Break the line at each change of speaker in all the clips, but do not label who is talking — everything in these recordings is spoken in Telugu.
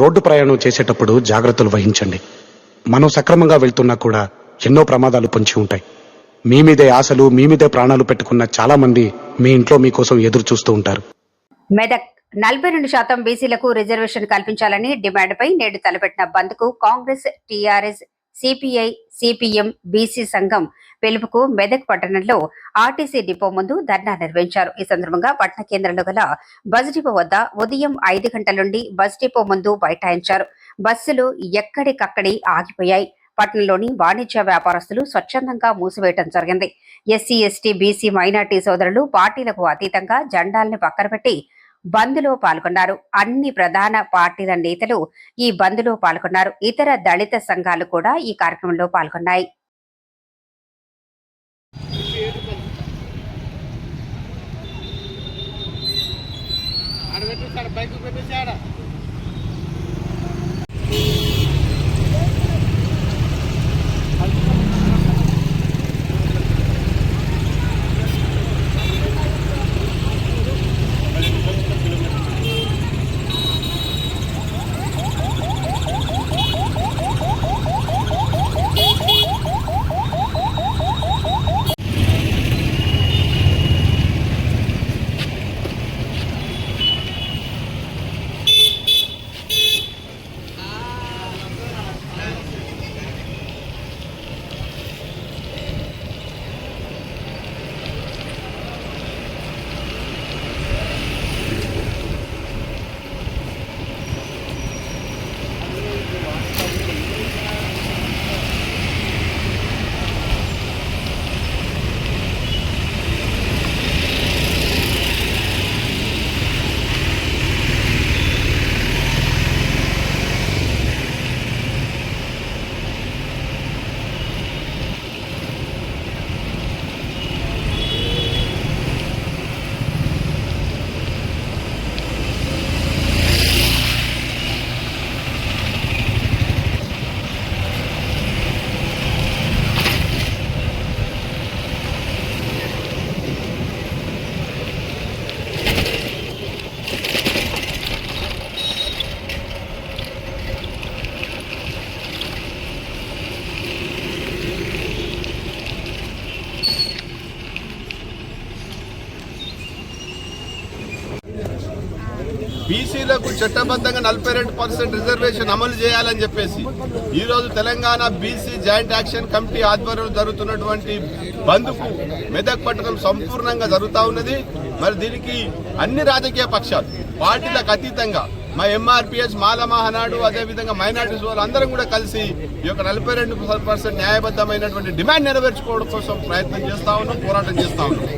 రోడ్డు ప్రయాణం చేసేటప్పుడు జాగ్రత్తలు వహించండి. మనం సక్రమంగా వెళ్తున్నా కూడా ఎన్నో ప్రమాదాలు పొంచి ఉంటాయి. మీ మీదే ఆశలు మీ మీదే ప్రాణాలు పెట్టుకున్న చాలా మంది మీ ఇంట్లో మీకోసం ఎదురు చూస్తూ ఉంటారు.
మెదక్ నలభై రెండు శాతం బీసీలకు రిజర్వేషన్ కల్పించాలని డిమాండ్పై నేడు తలపెట్టిన బంద్కు Congress TRS CPI CPM BC సంఘం పిలుపుకు మెదక్ పట్టణంలో ఆర్టీసీ డిపో ముందు ధర్నా నిర్వహించారు. ఈ సందర్భంగా పట్టణ కేంద్రంలో గల బస్ డిపో వద్ద ఉదయం ఐదు గంటల నుండి బస్ డిపో ముందు బైఠాయించారు. బస్సులు ఎక్కడికక్కడి ఆగిపోయాయి. పట్టణంలోని వాణిజ్య వ్యాపారస్తులు స్వచ్ఛందంగా మూసివేయడం జరిగింది. ఎస్సీ ఎస్టీ బీసీ మైనార్టీ సోదరులు పార్టీలకు అతీతంగా జెండాల్ని పక్కన పెట్టి బంద్లో పాల్గొన్నారు. అన్ని ప్రధాన పార్టీల నేతలు ఈ బంద్లో పాల్గొన్నారు. ఇతర దళిత సంఘాలు కూడా ఈ కార్యక్రమంలో పాల్గొన్నాయి.
ఆడ బైక్ బీసీలకు చట్టబద్ధంగా నలభై రెండు పర్సెంట్ రిజర్వేషన్ అమలు చేయాలని చెప్పేసి ఈరోజు Telangana BC joint action committee ఆధ్వర్యంలో జరుగుతున్నటువంటి బంద్కు మెదక్ పట్టణం సంపూర్ణంగా జరుగుతూ ఉన్నది. మరి దీనికి అన్ని రాజకీయ పక్షాలు పార్టీలకు అతీతంగా మా ఎంఆర్పిఎస్ మాల మహానాడు అదేవిధంగా మైనార్టీస్ వాళ్ళు అందరం కూడా కలిసి ఈ యొక్క నలభై రెండు పర్సెంట్ న్యాయబద్ధమైనటువంటి డిమాండ్ నెరవేర్చుకోవడం కోసం ప్రయత్నం చేస్తా ఉన్నాం పోరాటం చేస్తా ఉన్నాం.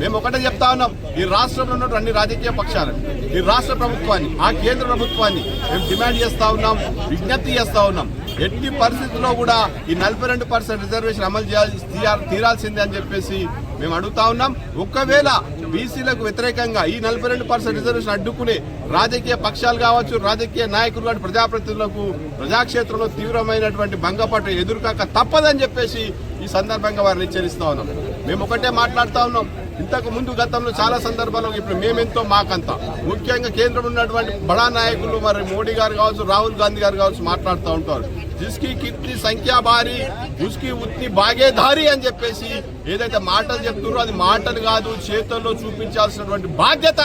మేము ఒకటే చెప్తా ఉన్నాం ఈ రాష్ట్రంలో ఉన్న అన్ని రాజకీయ పక్షాలను ఈ రాష్ట్ర ప్రభుత్వాన్ని ఆ కేంద్ర ప్రభుత్వాన్ని మేము డిమాండ్ చేస్తా ఉన్నాం విజ్ఞప్తి చేస్తా ఉన్నాం. ఎట్టి పరిస్థితుల్లో కూడా ఈ నలభై రెండు పర్సెంట్ రిజర్వేషన్ అమలు చేయాలి తీరాల్సిందే అని చెప్పేసి మేము అడుగుతా ఉన్నాం. ఒకవేళ బీసీలకు వ్యతిరేకంగా ఈ నలభై రెండు పర్సెంట్ రిజర్వేషన్ అడ్డుకునే రాజకీయ పక్షాలు కావచ్చు రాజకీయ నాయకులు కానీ ప్రజాప్రతినిధులకు ప్రజాక్షేత్రంలో తీవ్రమైనటువంటి భంగపాటు ఎదురుకాక తప్పదని చెప్పేసి ఈ సందర్భంగా వారిని హెచ్చరిస్తా ఉన్నాం. మేము ఒకటే మాట్లాడుతా ఉన్నాం. ఇంతకు ముందు గతంలో చాలా సందర్భాల్లో ఇప్పుడు మేమెంతో మాకంతా. ముఖ్యంగా కేంద్రం ఉన్నటువంటి బడా నాయకులు మరి మోడీ గారు కావచ్చు రాహుల్ గాంధీ గారు కావచ్చు మాట్లాడుతూ ఉంటారు. జిస్కి కిత్ని సంఖ్యా భారీ ఉస్కి ఉత్ని బాగేదారి అని చెప్పేసి ఏదైతే మాటలు చెప్తున్నారో అది మాటలు కాదు చేతుల్లో చూపించాల్సినటువంటి బాధ్యత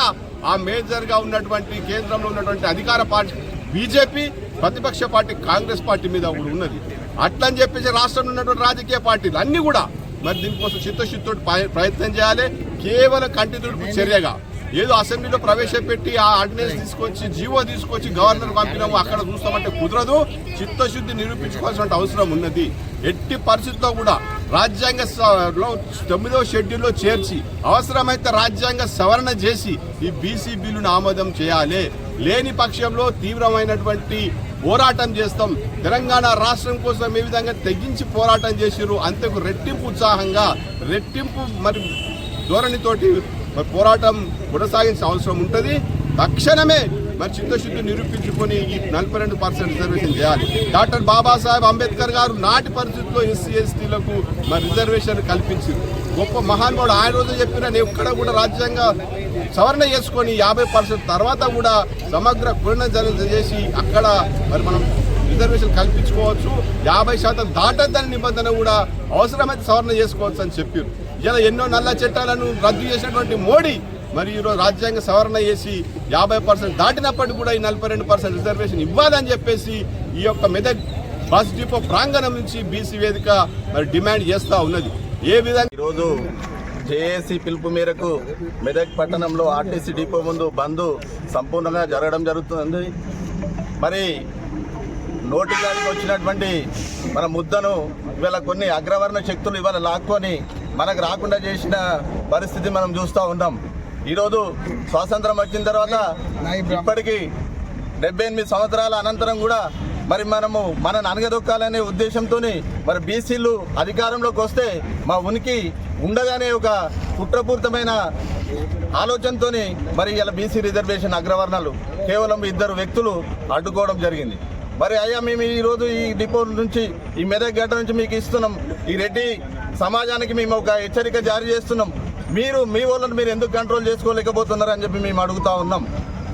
ఆ మేజర్గా ఉన్నటువంటి కేంద్రంలో ఉన్నటువంటి అధికార పార్టీ బీజేపీ ప్రతిపక్ష పార్టీ కాంగ్రెస్ పార్టీ మీద కూడా ఉన్నది. అట్లని చెప్పేసి రాష్ట్రంలో ఉన్నటువంటి రాజకీయ పార్టీలు అన్నీ కూడా మరి దీనికోసం చిత్తశుద్ధితో ప్రయత్నం చేయాలి. కేవలం కంటి తుడుపు చర్యగా. ఏదో అసెంబ్లీలో ప్రవేశపెట్టి ఆ ఆర్డినెన్స్ తీసుకొచ్చి జీవో తీసుకొచ్చి గవర్నర్ పంపినాము అక్కడ చూస్తామంటే కుదరదు. చిత్తశుద్ధి నిరూపించుకోవాల్సిన అవసరం ఉన్నది. ఎట్టి పరిస్థితుల్లో కూడా రాజ్యాంగ తొమ్మిదవ షెడ్యూల్లో చేర్చి అవసరమైతే రాజ్యాంగ సవరణ చేసి ఈ బీసీ బిల్లును ఆమోదం చేయాలి. లేని పక్షంలో తీవ్రమైనటువంటి పోరాటం చేస్తాం. తెలంగాణ రాష్ట్రం కోసం ఏ విధంగా తెగించి పోరాటం చేసిర్రు అంతకు రెట్టింపు ఉత్సాహంగా రెట్టింపు మరి ధోరణితోటి మరి పోరాటం కొనసాగించిన అవసరం ఉంటుంది. తక్షణమే మరి చిత్తశుద్ధి నిరూపించుకొని ఈ నలభై రెండు పర్సెంట్ రిజర్వేషన్ చేయాలి. డాక్టర్ బాబాసాహెబ్ అంబేద్కర్ గారు నాటి పరిస్థితుల్లో ఎస్సీ ఎస్టీలకు మరి రిజర్వేషన్ కల్పించారు గొప్ప మహానుభావుడు ఆయన రోజు చెప్పిన నేను ఎక్కడ కూడా రాజ్యాంగ సవరణ చేసుకొని యాభై పర్సెంట్ తర్వాత కూడా సమగ్ర పునర్జన చేసి అక్కడ మరి మనం రిజర్వేషన్ కల్పించుకోవచ్చు. యాభై శాతం దాటద్దని నిబంధన కూడా అవసరమైతే సవరణ చేసుకోవచ్చు అని చెప్పారు. ఇలా ఎన్నో నల్ల చట్టాలను రద్దు చేసినటువంటి మోడీ మరి ఈరోజు రాజ్యాంగ సవరణ చేసి యాభై పర్సెంట్ దాటినప్పటికీ కూడా ఈ నలభై రెండు పర్సెంట్ రిజర్వేషన్ ఇవ్వాలని చెప్పేసి ఈ యొక్క మెదక్ బస్ డిపో ప్రాంగణం నుంచి బీసీ వేదిక మరి డిమాండ్ చేస్తూ ఉన్నది. ఏ విధంగా
ఈరోజు జేఏసీ పిలుపు మేరకు మెదక్ పట్టణంలో ఆర్టీసీ డిపో ముందు బంద్ సంపూర్ణంగా జరగడం జరుగుతుంది. మరి నోటిగాడికి వచ్చినటువంటి మన ముద్దను ఇవాళ కొన్ని అగ్రవర్ణ శక్తులు ఇవాళ లాక్కొని మనకు రాకుండా చేసిన పరిస్థితి మనం చూస్తూ ఉన్నాం. ఈరోజు స్వాతంత్రం వచ్చిన తర్వాత ఇప్పటికీ డెబ్బై ఎనిమిది సంవత్సరాల అనంతరం కూడా మరి మనము మనని అనగదొక్కాలనే ఉద్దేశంతో మరి బీసీలు అధికారంలోకి వస్తే మా ఉనికి ఉండగానే ఒక కుట్రపూరితమైన ఆలోచనతో మరి ఇలా బీసీ రిజర్వేషన్ అగ్రవర్ణాలు కేవలం ఇద్దరు వ్యక్తులు అడ్డుకోవడం జరిగింది. మరి అయ్యా మేము ఈరోజు ఈ డిపో నుంచి ఈ మెదక్ గడ్డ నుంచి మీకు ఇస్తున్నాం. ఈ రెడ్డి సమాజానికి మేము ఒక హెచ్చరిక జారీ చేస్తున్నాం. మీరు మీ వాళ్ళని మీరు ఎందుకు కంట్రోల్ చేసుకోలేకపోతున్నారు అని చెప్పి మేము అడుగుతా ఉన్నాం.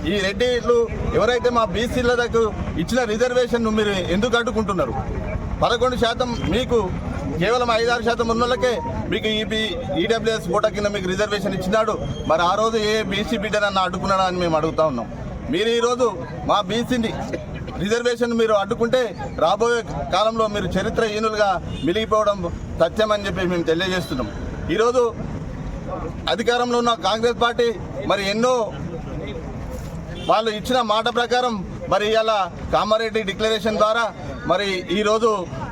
ఈ రెడ్డిలు ఎవరైతే మా బీసీల దగ్గర ఇచ్చిన రిజర్వేషన్ మీరు ఎందుకు అడ్డుకుంటున్నారు? పదకొండు శాతం మీకు కేవలం ఐదారు శాతం ఉన్న వాళ్ళకే మీకు ఈ ఈడబ్ల్యూఎస్ కోటా కింద మీకు రిజర్వేషన్ ఇచ్చినాడు. మరి ఆ రోజు ఏ బీసీ బిడ్డనన్న అడ్డుకున్నాడా అని మేము అడుగుతా ఉన్నాం. మీరు ఈరోజు మా బీసీని రిజర్వేషన్ మీరు అడ్డుకుంటే రాబోయే కాలంలో మీరు చరిత్రహీనులుగా మిలిగిపోవడం సత్యమని చెప్పి మేము తెలియజేస్తున్నాం. ఈరోజు అధికారంలో ఉన్న కాంగ్రెస్ పార్టీ మరి ఎన్నో వాళ్ళు ఇచ్చిన మాట ప్రకారం మరి ఇలా కామారెడ్డి డిక్లరేషన్ ద్వారా మరి ఈరోజు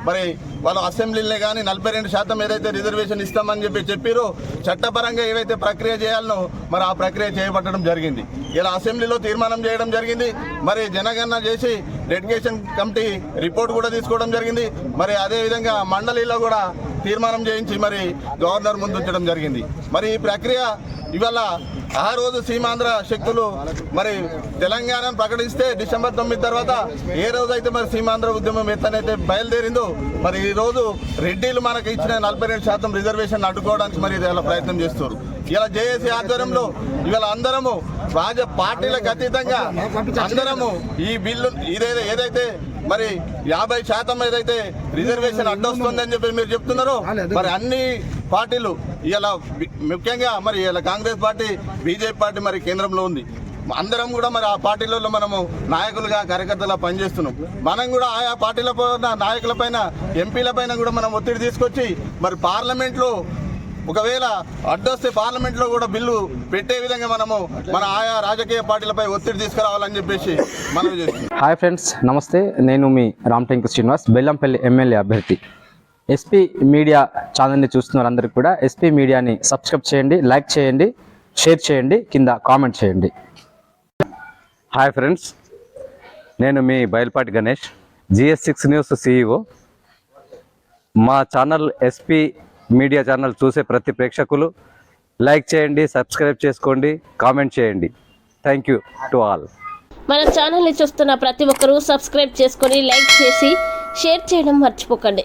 మరి వాళ్ళు అసెంబ్లీలే కానీ నలభై రెండు శాతం ఏదైతే రిజర్వేషన్ ఇస్తామని చెప్పి చెప్పారో చట్టపరంగా ఏవైతే ప్రక్రియ చేయాలనో మరి ఆ ప్రక్రియ చేపట్టడం జరిగింది. ఇలా అసెంబ్లీలో తీర్మానం చేయడం జరిగింది. మరి జనగణన చేసి డెడికేషన్ కమిటీ రిపోర్ట్ కూడా తీసుకోవడం జరిగింది. మరి అదేవిధంగా మండలిలో కూడా తీర్మానం చేయించి మరి గవర్నర్ ముందుంచడం జరిగింది. మరి ఈ ప్రక్రియ ఇవాళ ఆ రోజు సీమాంధ్ర శక్తులు మరి తెలంగాణను ప్రకటిస్తే డిసెంబర్ తొమ్మిది తర్వాత ఏ రోజు అయితే మరి సీమాంధ్ర ఉద్యమం ఎత్తనైతే బయలుదేరిందో మరి ఈ రోజు రెడ్డిలు మనకు ఇచ్చిన నలభై రెండు శాతం రిజర్వేషన్ అడ్డుకోవడానికి మరి ఇలా ప్రయత్నం చేస్తారు ఇలా జేఏసీ ఆధ్వర్యంలో ఇవాళ అందరము రాజ పార్టీలకు అతీతంగా అందరము ఈ బిల్లు ఇదేదో ఏదైతే మరి యాభై శాతం ఏదైతే రిజర్వేషన్ అడ్డొస్తుందని చెప్పి మీరు చెప్తున్నారో మరి అన్ని పార్టీలు ఇలా ముఖ్యంగా మరి ఇలా కాంగ్రెస్ పార్టీ బీజేపీ పార్టీ మరి కేంద్రంలో ఉంది. అందరం కూడా మరి ఆ పార్టీలలో మనము నాయకులుగా కార్యకర్తలా పనిచేస్తున్నాం. మనం కూడా ఆయా పార్టీల పైన నాయకుల పైన ఎంపీల పైన కూడా మనం ఒత్తిడి తీసుకొచ్చి మరి పార్లమెంట్లో ఒకవేళ అడ్డొస్తే పార్లమెంట్లో కూడా బిల్లు పెట్టే విధంగా మనము మన ఆయా రాజకీయ పార్టీలపై ఒత్తిడి తీసుకురావాలని చెప్పేసి మనం చేస్తున్నాం.
హాయ్ ఫ్రెండ్స్ నమస్తే. నేను మీ రామటెంకు శ్రీనివాస్ బెల్లంపల్లి ఎమ్మెల్యే అభ్యర్థి. ఎస్పీ మీడియా ఛానల్ని చూస్తున్న వారందరికీ కూడా ఎస్పీ మీడియాని సబ్స్క్రైబ్ చేయండి లైక్ చేయండి షేర్ చేయండి కింద కామెంట్ చేయండి.
హాయ్ ఫ్రెండ్స్ నేను మీ Bayalupati Ganesh GS six news CEO మా ఛానల్ ఎస్పీ మీడియా ఛానల్ చూసే ప్రతి ప్రేక్షకులు లైక్ చేయండి సబ్స్క్రైబ్ చేసుకోండి కామెంట్ చేయండి. థ్యాంక్ యూ టు ఆల్
మన ఛానల్ని చూస్తున్న ప్రతి ఒక్కరూ సబ్స్క్రైబ్ చేసుకొని లైక్ చేసి షేర్ చేయడం మర్చిపోకండి.